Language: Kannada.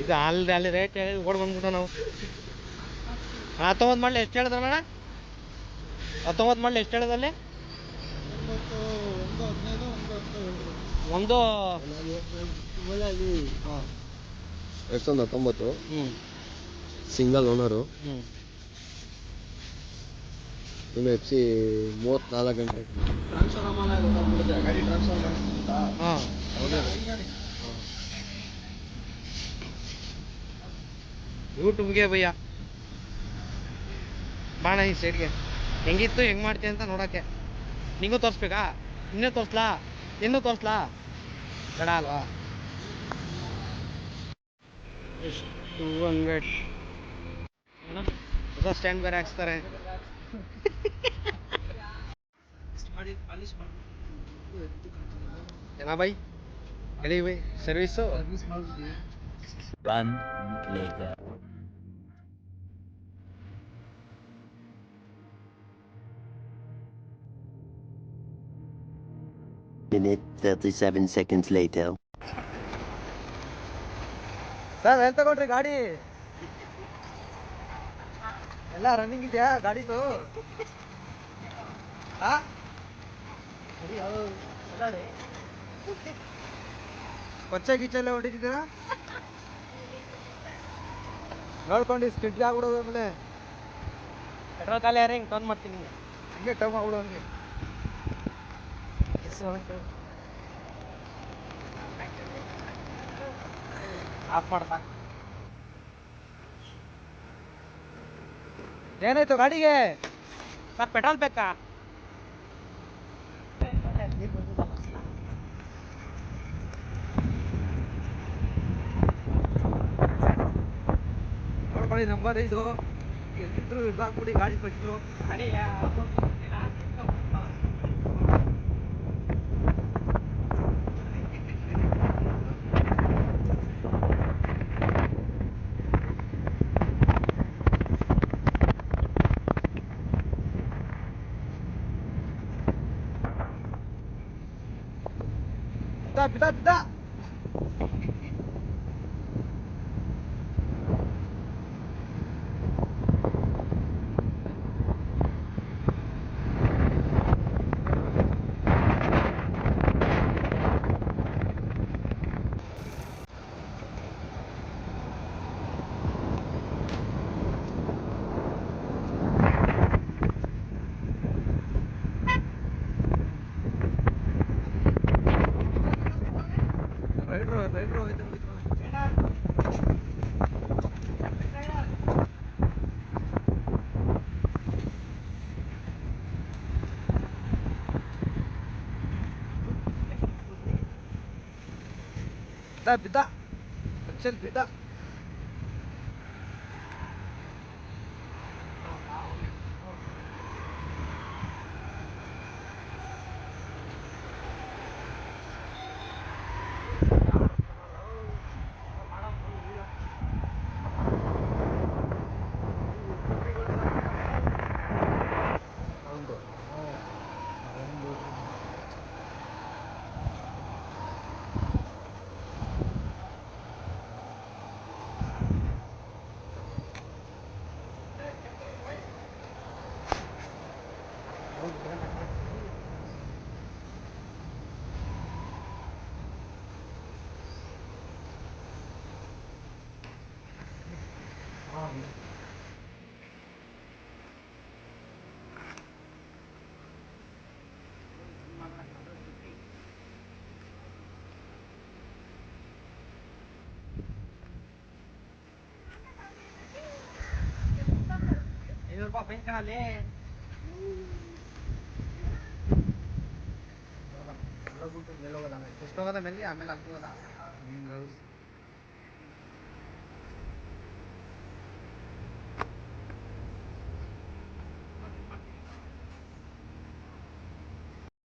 ಇದು ಅಲ್ಲಿ ಅಲ್ಲಿ ರೇಟ್ ಹೇಳಿ ಓಡ್ ಬಂದ್ಬಿಟ್ಟು ನಾವು. ಹತ್ತೊಂಬತ್ತು ಮಾಡಲಿ ಎಷ್ಟು ಹೇಳಿದ್ರೆ ಅಣ್ಣ ಹತ್ತೊಂಬತ್ತು ಮಾಡಲಿ ಎಷ್ಟು ಹೇಳಿದಲ್ಲಿ ಒಂದು ಎರಡು ಸಾವಿರದ ಹತ್ತೊಂಬತ್ತು. ಸಿಂಗಲ್ ಓನರು ಇನ್ನು ಎಫ್ ಸಿ ಮೂವತ್ತ್ನಾಲ್ಕು ಗಂಟೆ. ಯೂಟ್ಯೂಬ್ಗೆ ಭಯ್ಯ ಬಾಣ ಈ ಸೈಡ್ಗೆ ಹೆಂಗಿತ್ತು ಹೆಂಗೆ ಮಾಡ್ತೀಯ ಅಂತ ನೋಡೋಕ್ಕೆ ನಿಂಗೂ ತೋರಿಸ್ಬೇಕಾ ಇನ್ನೂ ತೋರಿಸ್ಲಾ ಇನ್ನೂ ತೋರಿಸ್ಲಾ ಬೇಡ ಅಲ್ವಾ ಟೂ ಹಂಡ್ರೆಡ್ ಹೊಸ ಸ್ಟ್ಯಾಂಡ್ ಬೇರೆ ಹಾಕ್ಸ್ತಾರೆ ಏನಾ ಬೈ ಹೇಳಿ by service One later. Minute 37 seconds later. Sir ಎಲ್ಲಿ ತಗೊಂಡ್ರಿ ಗಾಡಿ ಎಲ್ಲ ರನ್ನಿಂಗ್ ಇದೆಯಾ ಗಾಡಿದು ಆ? ಕೊಚ್ಚೆ ಗಿಚ್ಚೆಲ್ಲ ಹೊಡಿತಿದ್ದೀರಾ ನೋಡ್ಕೊಂಡು ಸ್ಕಿಡ್ ಆಗ್ಬಿಡೋದು ಆಮೇಲೆ. ಪೆಟ್ರೋಲ್ ಖಾಲಿ ಯಾರು ಹಿಂಗೆ ಟರ್ನ್ ಮಾಡ್ತೀನಿ ಹಿಂಗೆ. ಹಿಂಗೆ ಟರ್ನ್ ಆಗ್ಬಿಡೋ ಹಂಗೆ. ಆಫ್ ಮಾಡ್ತಾ ಏನಾಯ್ತು ಗಾಡಿಗೆ? ಸರ್ ಪೆಟ್ರೋಲ್ ಬೇಕಾ? પણ નંબર દો કેટલું બાકુડી ગાડી પર કરો અરે Da, da, da! rồi bể rồi tôi rồi Дай беда, цель беда. wrong. इधर पापा कहाँ ले लोग तो मिलोगे ना इसको तो मिल गया हमें लगता है